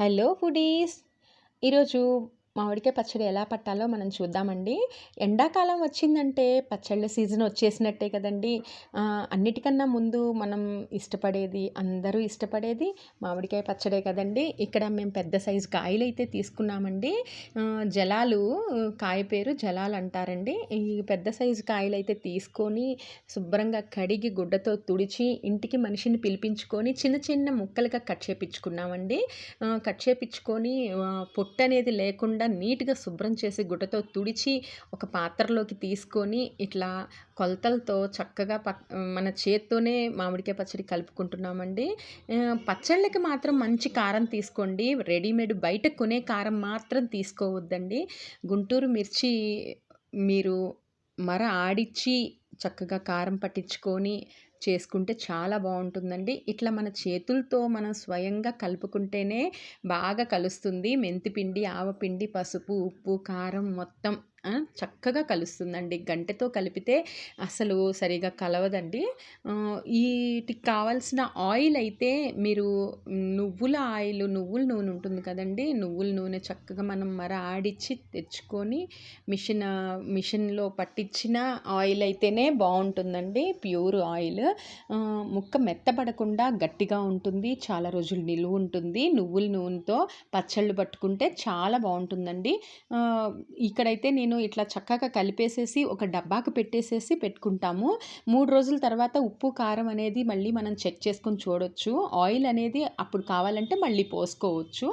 Hello foodies. ఈరోజు మామిడికాయ పచ్చడి ఎలా పట్టాలో మనం చూద్దామండి. ఎండాకాలం వచ్చిందంటే పచ్చళ్ళ సీజన్ వచ్చేసినట్టే కదండి. అన్నిటికన్నా ముందు మనం ఇష్టపడేది అందరూ ఇష్టపడేది మామిడికాయ పచ్చడే కదండి. ఇక్కడ మేము పెద్ద సైజు కాయలు అయితే తీసుకున్నామండి. జలాలు కాయ పేరు జలాలు అంటారండి. ఈ పెద్ద సైజు కాయలు అయితే తీసుకొని శుభ్రంగా కడిగి గుడ్డతో తుడిచి ఇంటికి మనిషిని పిలిపించుకొని చిన్న చిన్న ముక్కలుగా కట్ చేపించుకున్నామండి. కట్ చేపించుకొని పొట్టు అనేది లేకుండా నీట్గా శుభ్రం చేసి గుడ్డతో తుడిచి ఒక పాత్రలోకి తీసుకొని ఇట్లా కొలతలతో చక్కగా మన చేత్తోనే మామిడికాయ పచ్చడి కలుపుకుంటున్నామండి. పచ్చళ్ళకి మాత్రం మంచి కారం తీసుకోండి. రెడీమేడ్ బయట కొనే కారం మాత్రం తీసుకోవద్దండి. గుంటూరు మిర్చి మీరు మర ఆడిచ్చి చక్కగా కారం పట్టించుకొని చేసుకుంటే చాలా బాగుంటుందండి. ఇట్లా మన చేతులతో మనం స్వయంగా కలుపుకుంటేనే బాగా కలుస్తుంది. మెంతిపిండి ఆవపిండి పసుపు ఉప్పు కారం మొత్తం చక్కగా కలుస్తుందండి. గంటెతో కలిపితే అసలు సరిగా కలవదండి. వీటికి కావాల్సిన ఆయిల్ అయితే మీరు నువ్వుల ఆయిల్ నువ్వుల నూనె ఉంటుంది కదండి. నువ్వుల నూనె చక్కగా మనం మర ఆడిచ్చి తెచ్చుకొని మిషన్ మిషన్లో పట్టించిన ఆయిల్ అయితేనే బాగుంటుందండి. Pure oil. ముక్క మెత్తపడకుండా గట్టిగా ఉంటుంది చాలా రోజులు నిలువ ఉంటుంది. నువ్వుల నూనెతో పచ్చళ్ళు పట్టుకుంటే చాలా బాగుంటుందండి. ఇక్కడైతే నేను నేను ఇట్లా చక్కగా కలిపేసేసి ఒక డబ్బాకు పెట్టేసేసి పెట్టుకుంటాము. మూడు రోజుల తర్వాత ఉప్పు కారం అనేది మళ్ళీ మనం చెక్ చేసుకొని చూడొచ్చు. ఆయిల్ అనేది అప్పుడు కావాలంటే మళ్ళీ పోసుకోవచ్చు.